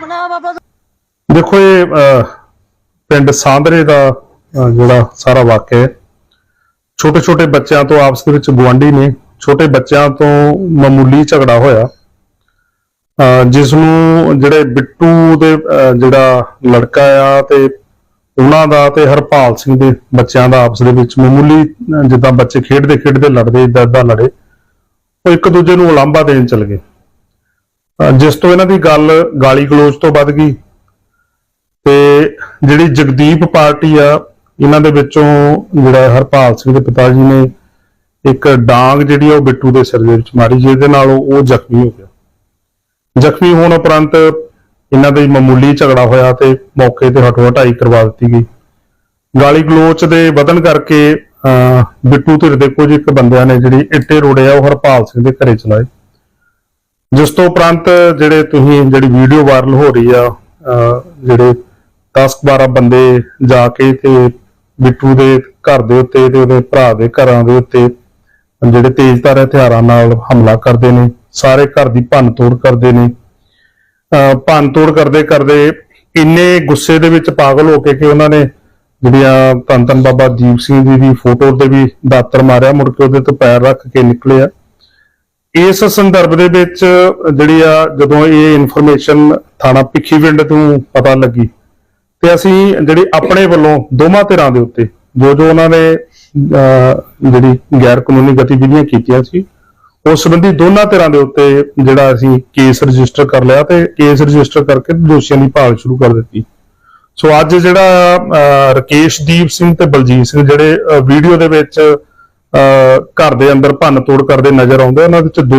ਬਣਾ ਬਾਬਾ ਦੇਖੋ ਇਹ ਪਿੰਡ ਸਾਂਦਰੇ ਦਾ ਜਿਹੜਾ ਸਾਰਾ ਵਾਕਿਆ ਹੈ। ਛੋਟੇ ਛੋਟੇ ਬੱਚਿਆਂ ਤੋਂ ਆਪਸ ਦੇ ਵਿੱਚ ਗੁਆਂਢੀ ਨੇ ਛੋਟੇ ਬੱਚਿਆਂ ਤੋਂ ਮਾਮੂਲੀ ਝਗੜਾ ਹੋਇਆ। ਅਹ, ਜਿਸ ਨੂੰ ਜਿਹੜੇ ਬਿੱਟੂ ਦੇ ਅਹ, ਜਿਹੜਾ ਲੜਕਾ ਆ ਤੇ ਉਹਨਾਂ ਦਾ ਤੇ ਹਰਪਾਲ ਸਿੰਘ ਦੇ ਬੱਚਿਆਂ ਦਾ ਆਪਸ ਦੇ ਵਿੱਚ ਮਾਮੂਲੀ ਜਿੱਦਾਂ ਬੱਚੇ ਖੇਡਦੇ ਖੇਡਦੇ ਲੜਦੇ ਇਦਾਂ ਇਦਾਂ ਲੜੇ। ਉਹ ਇੱਕ ਦੂਜੇ ਨੂੰ ਉਲਾਂਭਾ ਦੇਣ ਚਲ ਗਏ। ਜਿਸ ਤੋਂ ਇਹਨਾਂ ਦੀ ਗੱਲ ਗਾਲੀ ਗਲੋਚ ਤੋਂ ਵੱਧ ਗਈ ਤੇ ਜਿਹੜੀ ਜਗਦੀਪ ਪਾਰਟੀ ਆ, ਇਹਨਾਂ ਦੇ ਵਿੱਚੋਂ ਜਿਹੜਾ ਹਰਪਾਲ ਸਿੰਘ ਦੇ ਪਿਤਾ ਜੀ ਨੇ ਇੱਕ ਡਾਂਗ ਜਿਹੜੀ ਆ, ਉਹ ਬਿੱਟੂ ਦੇ ਸਿਰ ਦੇ ਵਿੱਚ ਮਾਰੀ, ਜਿਹਦੇ ਨਾਲ ਉਹ ਜ਼ਖਮੀ ਹੋ ਗਿਆ। ਜ਼ਖਮੀ ਹੋਣ ਉਪਰੰਤ ਇਹਨਾਂ ਦੇ ਮਾਮੂਲੀ ਝਗੜਾ ਹੋਇਆ ਤੇ ਮੌਕੇ ਤੇ ਹਟੋ ਹਟਾਈ ਕਰਵਾ ਦਿੱਤੀ ਗਈ। ਗਾਲੀ ਗਲੋਚ ਦੇ ਵਧਣ ਕਰਕੇ ਬਿੱਟੂ ਧਿਰ ਦੇ ਕੁਝ ਇੱਕ ਬੰਦਿਆਂ ਨੇ ਜਿਹੜੀ ਇੱਟੇ ਰੋੜੇ ਆ ਉਹ ਹਰਪਾਲ ਸਿੰਘ ਦੇ ਘਰੇ ਚਲਾਏ। ਜਿਸ ਤੋਂ ਉਪਰੰਤ ਜਿਹੜੇ ਤੁਸੀਂ ਜਿਹੜੀ ਵੀਡੀਓ ਵਾਇਰਲ ਹੋ ਰਹੀ ਆ ਜਿਹੜੇ 10 12 ਬੰਦੇ ਜਾ ਕੇ ਤੇ ਬਿੱਟੂ ਦੇ ਘਰ ਦੇ ਉੱਤੇ ਤੇ ਉਹਦੇ ਭਰਾ ਦੇ ਘਰਾਂ ਦੇ ਉੱਤੇ ਜਿਹੜੇ ਤੇਜ਼ਧਾਰ ਹਥਿਆਰਾਂ ਨਾਲ ਹਮਲਾ ਕਰਦੇ ਨੇ ਸਾਰੇ ਘਰ ਦੀ ਭੰਨ ਤੋੜ ਕਰਦੇ ਨੇ। ਅਹ, ਭੰਨ ਤੋੜ ਕਰਦੇ ਕਰਦੇ ਇੰਨੇ ਗੁੱਸੇ ਦੇ ਵਿੱਚ ਪਾਗਲ ਹੋ ਕੇ ਕਿ ਉਹਨਾਂ ਨੇ ਜਿਹੜੀਆਂ ਧੰਨ ਧੰਨ ਬਾਬਾ ਦੀਪ ਸਿੰਘ ਜੀ ਦੀ ਫੋਟੋ ਤੇ ਵੀ ਦਾਤਰ ਮਾਰਿਆ ਮੁੜ ਕੇ ਉਹਦੇ ਤੋਂ ਪੈਰ ਰੱਖ ਕੇ ਨਿਕਲੇ ਆ। ਇਸ ਸੰਦਰਭ ਦੇ ਵਿੱਚ ਜਿਹੜੀ ਆ ਜਦੋਂ ਇਹ ਇਨਫੋਰਮੇਸ਼ਨ ਥਾਣਾ ਭਿੱਖੀਵਿੰਡ ਤੋਂ ਪਤਾ ਲੱਗੀ ਤੇ ਅਸੀਂ ਜਿਹੜੀ ਆਪਣੇ ਵੱਲੋਂ ਦੋਵਾਂ ਧਿਰਾਂ ਦੇ ਉੱਤੇ ਜੋ ਜੋ ਉਹਨਾਂ ਨੇ ਅਹ, ਜਿਹੜੀ ਗੈਰ ਕਾਨੂੰਨੀ ਗਤੀਵਿਧੀਆਂ ਕੀਤੀਆਂ ਸੀ ਉਸ ਸੰਬੰਧੀ ਦੋਨਾਂ ਧਿਰਾਂ ਦੇ ਉੱਤੇ ਜਿਹੜਾ ਅਸੀਂ ਕੇਸ ਰਜਿਸਟਰ ਕਰ ਲਿਆ ਤੇ ਕੇਸ ਰਜਿਸਟਰ ਕਰਕੇ ਦੋਸ਼ੀਆਂ ਦੀ ਭਾਲ ਸ਼ੁਰੂ ਕਰ ਦਿੱਤੀ। ਸੋ ਅੱਜ ਜਿਹੜਾ ਅਹ, ਰਕੇਸ਼ਦੀਪ ਸਿੰਘ ਤੇ ਬਲਜੀਤ ਸਿੰਘ ਜਿਹੜੇ ਵੀਡੀਓ ਦੇ ਵਿੱਚ ਅਹ, ਘਰ ਦੇ ਅੰਦਰ ਭੰਨ ਤੋੜ ਕਰਦੇ ਨਜ਼ਰ ਆਉਂਦੇ ਉਹਨਾਂ ਵਿੱਚ ਦੋ